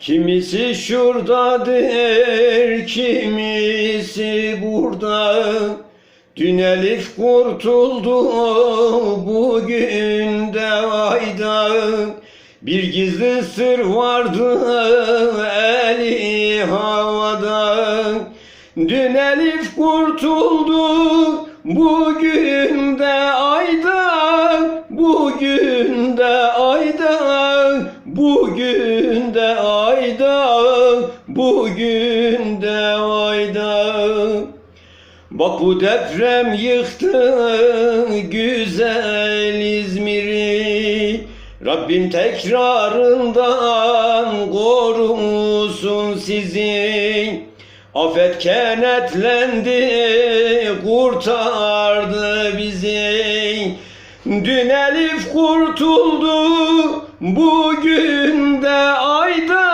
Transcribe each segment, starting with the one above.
Kimisi şuradadır, kimisi burada. Dün Elif kurtuldu, bugün de ayda. Bir gizli sır vardı, eli havada. Dün Elif kurtuldu, bugün de ayda. Bugün de ayda, bugün bugün de ayda. Bak bu deprem yıktı güzel İzmir'i. Rabbim tekrarından korusun sizi. Afet kenetlendi kurtardı bizi. Dün Elif kurtuldu bugün de aydan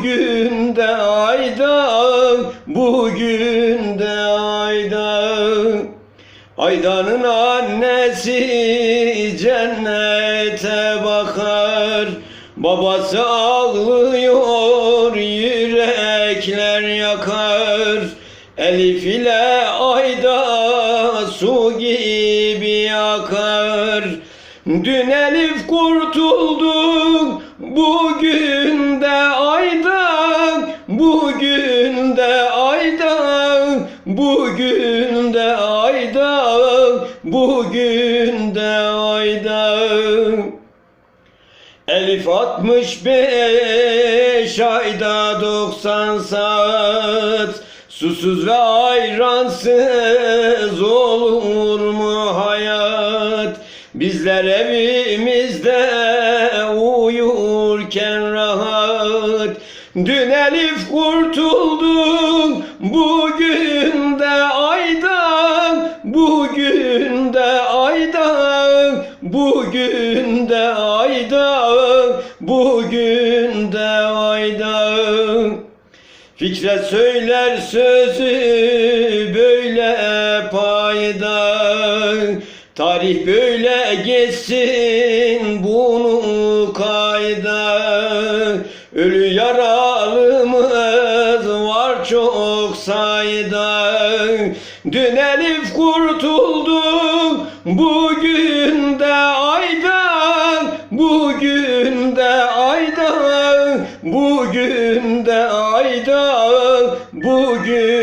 Bugün de aydan Bugün de aydan. Aydanın annesi cennete bakar. Babası ağlıyor yürekler yakar. Elif ile ayda su gibi akar Dün Elif kurtuldu bugün Bugün de aydan Bugün de aydan Elif 65 ayda 90 saat. Susuz ve ayransız olur mu hayat? Bizler evimizde uyurken rahat. Dün Elif kurtulduk bugün Bugün de aydan Bugün de aydan Fikret söyler sözü böyle paydan Tarih böyle geçsin bunu kayda Ölü yaralımız var çok sayda Dün elif kurtuldum. Bugün de aydan Bugün de aydan bugün de aydan Bugün